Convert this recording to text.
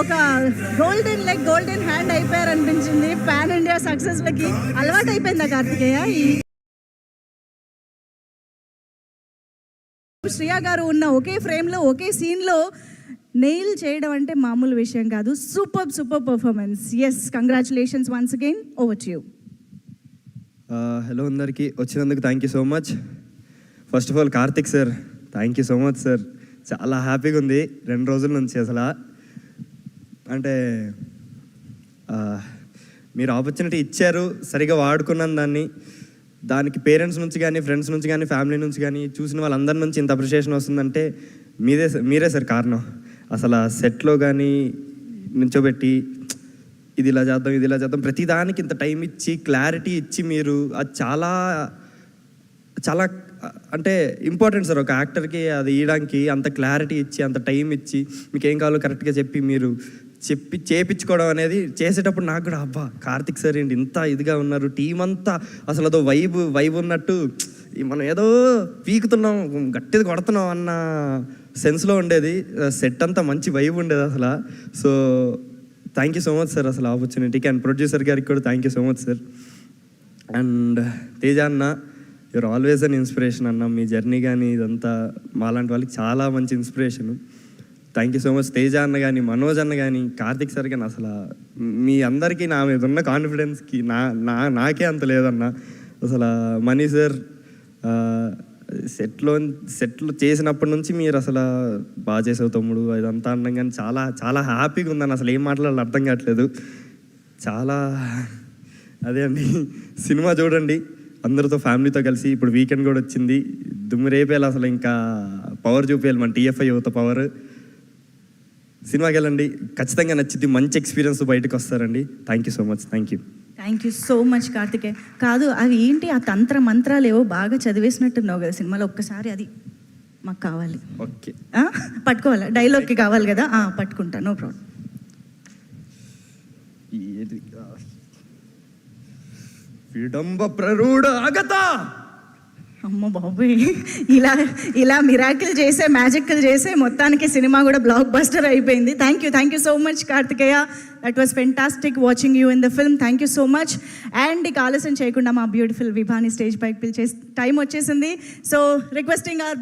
ఒక golden leg golden hand అయిపోయారు అనిపించింది పాన్ ఇండియా సక్సెస్లకి అలవాటు అయిపోయిందా కార్తికేయ? ఈ శ్రియా గారు ఉన్న ఒకే ఫ్రేమ్లో ఒకే సీన్లో నెయిల్ చేయడం అంటే మామూలు విషయం కాదు. Super super performances congratulations once again over to you hello అందరికీ. వచ్చినందుకు thank you so much first of all Karthik sir thank you so much sir చాలా హ్యాపీగా ఉంది. రెండు రోజుల నుంచి అసలు. అంటే మీరు ఆపర్చునిటీ ఇచ్చారు సరిగా వాడుకున్నాను దాన్ని. దానికి పేరెంట్స్ నుంచి కానీ ఫ్రెండ్స్ నుంచి కానీ ఫ్యామిలీ నుంచి కానీ చూసిన వాళ్ళందరి నుంచి ఇంత అప్రిషియేషన్ వస్తుందంటే మీదే మీరే సార్ కారణం. అసలు ఆ సెట్లో కానీ నించోబెట్టి ఇది ఇలా చేద్దాం ఇది ఇలా చేద్దాం ప్రతిదానికి ఇంత టైం ఇచ్చి క్లారిటీ ఇచ్చి మీరు అది చాలా చాలా అంటే ఇంపార్టెంట్ సార్ ఒక యాక్టర్కి అది ఇవ్వడానికి అంత క్లారిటీ ఇచ్చి అంత టైం ఇచ్చి మీకు ఏం కావాలో కరెక్ట్గా చెప్పి మీరు చెప్పి చేపించుకోవడం అనేది చేసేటప్పుడు నాకు కూడా అబ్బా కార్తిక్ సార్ ఏంటి ఇంత ఇదిగా ఉన్నారు టీం అంతా అసలు అదో వైబ్ వైబ్ ఉన్నట్టు మనం ఏదో పీకుతున్నాం గట్టిది కొడుతున్నాం అన్న సెన్స్లో ఉండేది. సెట్ అంతా మంచి వైబ్ ఉండేది అసలు. So thank you so much sir అసలు ఆపర్చునిటీకి అండ్ ప్రొడ్యూసర్ గారికి కూడా thank you so much sir and Teja అన్న యూర్ ఆల్వేస్ అన్ ఇన్స్పిరేషన్ అన్న. మీ జర్నీ కానీ ఇదంతా మాలాంటి వాళ్ళకి చాలా మంచి inspiration thank you so much Teja అన్న కానీ మనోజ్ అన్న కానీ కార్తిక్ సార్ కానీ అసలు మీ అందరికీ నా మీద ఉన్న కాన్ఫిడెన్స్కి నా నా నాకే అంత లేదన్న. అసలు మనీ సార్ సెట్లో సెట్లు చేసినప్పటి నుంచి మీరు అసలు బాగా చేసావు తమ్ముడు. ఇదంతా అన్నం కానీ చాలా చాలా హ్యాపీగా ఉందని అసలు ఏం మాట్లాడాలో అర్థం కావట్లేదు. చాలా అదే అండి సినిమా చూడండి. అందరితో ఫ్యామిలీతో కలిసి ఇప్పుడు వీకెండ్ కూడా వచ్చింది. దుమ్ము రేపేయాలి అసలు ఇంకా పవర్ చూపేయాలి మన టీఎఫ్ఐ యువత పవర్ సినిమాకి వెళ్ళండి ఖచ్చితంగా నచ్చింది మంచి ఎక్స్పీరియన్స్ బయటకు వస్తారండి. Thank you so much thank you thank you so much Karthikeya కాదు అవి ఏంటి? ఆ తంత్ర మంత్రాలు ఏవో బాగా చదివేసినట్టున్నావు కదా సినిమాలో. ఒక్కసారి అది మాకు కావాలి. ఓకే? పట్టుకోవాలా? డైలాగ్కి కావాలి కదా? పట్టుకుంటా. నో ప్రాబ్లం విడంబ ప్రరూఢ అగత! అమ్మ బాబోయ్. ఇలా ఇలా మిరాకిల్ చేసే మ్యాజిక్లు చేసే మొత్తానికి సినిమా కూడా బ్లాక్ బస్టర్ అయిపోయింది. Thank you thank you so much Karthikeya. That was fantastic watching you in the film thank you so much and ఇక ఆలస్యం చేయకుండా మా బ్యూటిఫుల్ విభాని స్టేజ్ పైకి పిలిచే టైం వచ్చేసింది. So requesting are